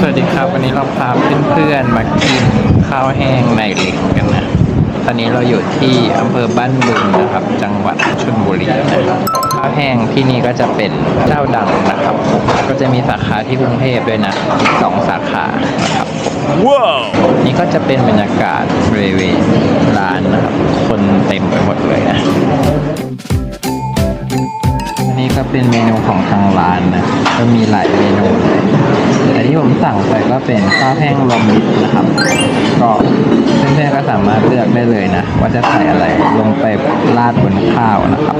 สวัสดีครับ วันนี้เราพาเพื่อนๆมากินข้าวแห้งในเหล็กกันนะ ตอนนี้เราอยู่ที่อำเภอบ้านบึงนะครับ จังหวัดชลบุรีนะครับข้าวแห้งที่นี่ก็จะเป็นเจ้าดังนะครับผมก็จะมีสาขาที่กรุงเทพด้วยนะอีกสองสาขานะครับผมนี่ก็จะเป็นบรรยากาศบริเวณร้านนะครับ คนเต็มไปหมดเลยนะอันนี้ก็เป็นเมนูของทางร้านนะก็มีหลายเมนูเลยแต่ ที่ผมสั่งไปก็เป็นข้าวแห้งรวมมิตรนะครับ ก็เพื่อนๆก็สามารถเลือกได้เลยนะ ว่าจะใส่อะไรลงไปราดบนข้าวนะครับ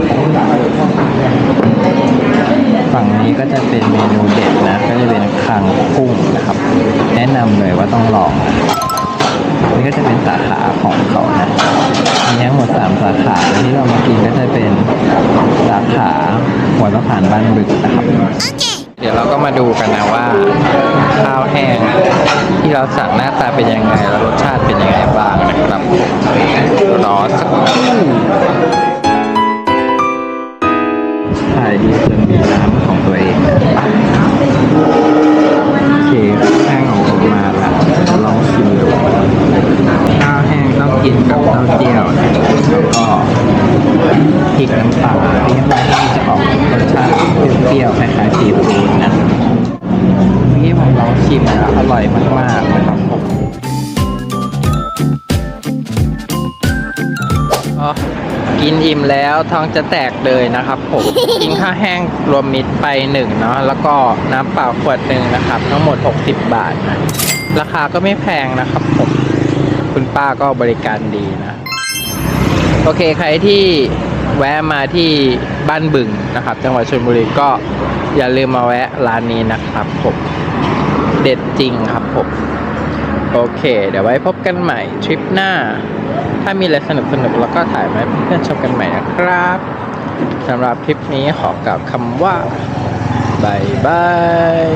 ฝั่งนี้ก็จะเป็นเมนูเด็ดนะ ก็จะเป็นคางกุ้งนะครับ แนะนำเลยว่าต้องลองนี่ก็จะเป็นสาขาของเขานะมีทั้งหมดสามสาขาแล้วที่เรามากินก็จะเป็นสาขาหัวสะพานบ้านบึกนะครับ เดี๋ยวเราก็มาดูกันนะว่า ข้าวแห้งที่เราสั่งหน้าตาเป็นยังไงแล้วรสชาติเป็นยังไงบ้างนะครับรอสักครู่ถ่ายดีจนมีน้ำของตัวเอง พริกน้ำปลาพริกน้ำปลาที่จะออกรสชาติเปรี้ยวๆคล้ายๆซีฟู้ดนะเมื่อกี้ผมลองชิมแล้วอร่อยมากๆนะครับผมกินอิ่มแล้วท้องจะแตกเลยนะครับผม กินข้าวแห้งรวมมิตรไปหนึ่งเนาะแล้วก็น้ำเปล่าขวดหนึ่งนะครับ ทั้งหมด 60 บาทนะราคาก็ไม่แพงนะครับผม คุณป้าก็บริการดีนะ โอเคใครที่แวะมาที่บ้านบึงนะครับ จังหวัดชลบุรีก็อย่าลืมมาแวะร้านนี้นะครับผมเด็ดจริงครับผมโอเค เดี๋ยวไว้พบกันใหม่ทริปหน้า ถ้ามีอะไรสนุกสนุกแล้วก็ถ่ายมาให้เพื่อนๆชมกันใหม่นะครับสำหรับคลิปนี้ขอกล่าวคำว่าบายบาย